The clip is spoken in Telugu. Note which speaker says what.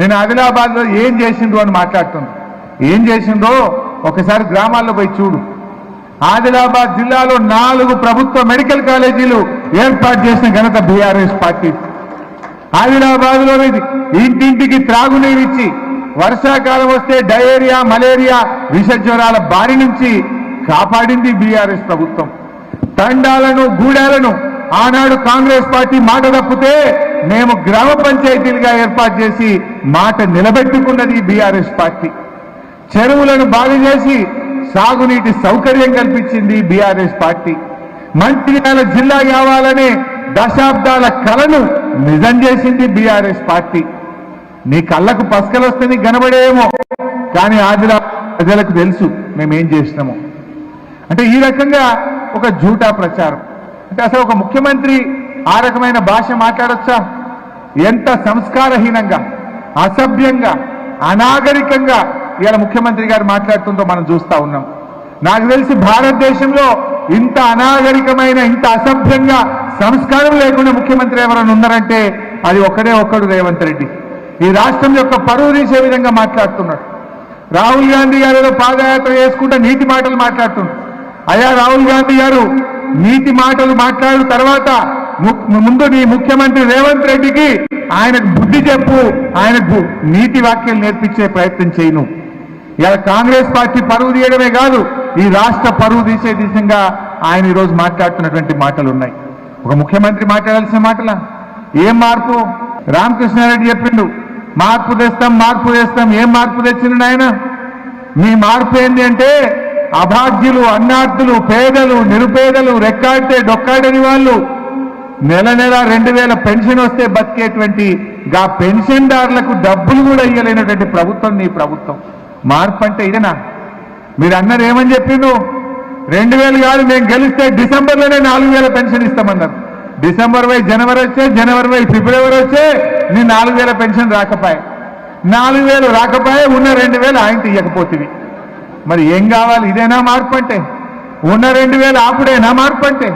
Speaker 1: నేను ఆదిలాబాద్లో ఏం చేసిండ్రు అని మాట్లాడుతున్నాను ఏం చేసిండ్రో? ఒకసారి గ్రామాల్లో పోయి చూడు. ఆదిలాబాద్ జిల్లాలో నాలుగు ప్రభుత్వ మెడికల్ కాలేజీలు ఏర్పాటు చేసిన ఘనత బీఆర్ఎస్ పార్టీ. ఆదిలాబాద్లో ఇంటింటికి త్రాగునీరు ఇచ్చి వర్షాకాలం వస్తే డయేరియా మలేరియా విష జ్వరాల బారి నుంచి కాపాడింది బీఆర్ఎస్ ప్రభుత్వం. తండాలను గూడాలను ఆనాడు కాంగ్రెస్ పార్టీ మాట తప్పితే మేము గ్రామ పంచాయతీలుగా ఏర్పాటు చేసి మాట నిలబెట్టుకున్నది బీఆర్ఎస్ పార్టీ. చెరువులను బాగు చేసి సాగునీటి సౌకర్యం కల్పించింది బీఆర్ఎస్ పార్టీ. మంచిర్యాల జిల్లా కావాలనే దశాబ్దాల కలను నిజం చేసింది బీఆర్ఎస్ పార్టీ. నీ కళ్ళకు పసకలు వస్తే నీకు కనబడేమో కానీ ఆదిలా ప్రజలకు తెలుసు మేమేం చేసినాము. అంటే ఈ రకంగా ఒక జూటా ప్రచారం. అంటే అసలు ఒక ముఖ్యమంత్రి ఆ రకమైన భాష మాట్లాడొచ్చా? ఎంత సంస్కారహీనంగా అసభ్యంగా అనాగరికంగా ఇవాళ ముఖ్యమంత్రి గారు మాట్లాడుతుందో మనం చూస్తా ఉన్నాం. నాకు తెలిసి భారతదేశంలో ఇంత అనాగరికమైన ఇంత అసభ్యంగా సంస్కారం లేకుండా ముఖ్యమంత్రి ఎవరైనా ఉన్నారంటే అది ఒకడే ఒక్కడు రేవంత్ రెడ్డి. ఈ రాష్ట్రం యొక్క పరువు తీసే విధంగా మాట్లాడుతున్నాడు. రాహుల్ గాంధీ గారు పాదయాత్ర చేసుకుంటే నీతి మాటలు మాట్లాడుతున్నాడు. అయ్యా రాహుల్ గాంధీ గారు నీతి మాటలు మాట్లాడిన తర్వాత ముందు నీ ముఖ్యమంత్రి రేవంత్ రెడ్డికి ఆయనకు బుద్ధి చెప్పు ఆయనకు నీతి వాక్యాలు నేర్పించే ప్రయత్నం చేయను. ఇలా కాంగ్రెస్ పార్టీ పరువు తీయడమే కాదు ఈ రాష్ట్ర పరువు తీసే దిశగా ఆయన ఈరోజు మాట్లాడుతున్నటువంటి మాటలు ఉన్నాయి. ఒక ముఖ్యమంత్రి మాట్లాడాల్సిన మాటలా? ఏం మార్పు? రామకృష్ణారెడ్డి చెప్పిండు మార్పు తెస్తాం మార్పు తెస్తాం ఏం మార్పు తెచ్చిండు ఆయన మీ మార్పు ఏంటి అంటే అభాగ్యులు అన్నార్థులు పేదలు నిరుపేదలు రెక్కాడితే డొక్కాడని వాళ్ళు నెల నెల రెండు వేల పెన్షన్ వస్తే బతికేటువంటి గా పెన్షన్దారులకు డబ్బులు కూడా ఇవ్వలేనటువంటి ప్రభుత్వం నీ ప్రభుత్వం. మార్పు అంటే ఇదేనా? మీరు అన్నారు ఏమని చెప్పిండు రెండు వేలు కాదు మేము గెలిస్తే డిసెంబర్లోనే నాలుగు వేల పెన్షన్ ఇస్తామన్నారు. డిసెంబర్ వై జనవరి వచ్చే జనవరి వై ఫిబ్రవరి వచ్చే నీ నాలుగు వేల పెన్షన్ రాకపోయే. నాలుగు వేలు రాకపోయే ఉన్న రెండు వేలు ఆయన ఇవ్వకపోతుంది మరి ఏం కావాలి? ఇదేనా మార్పు అంటే? ఉన్న రెండు వేలు ఆపుడేనా మార్పు అంటే?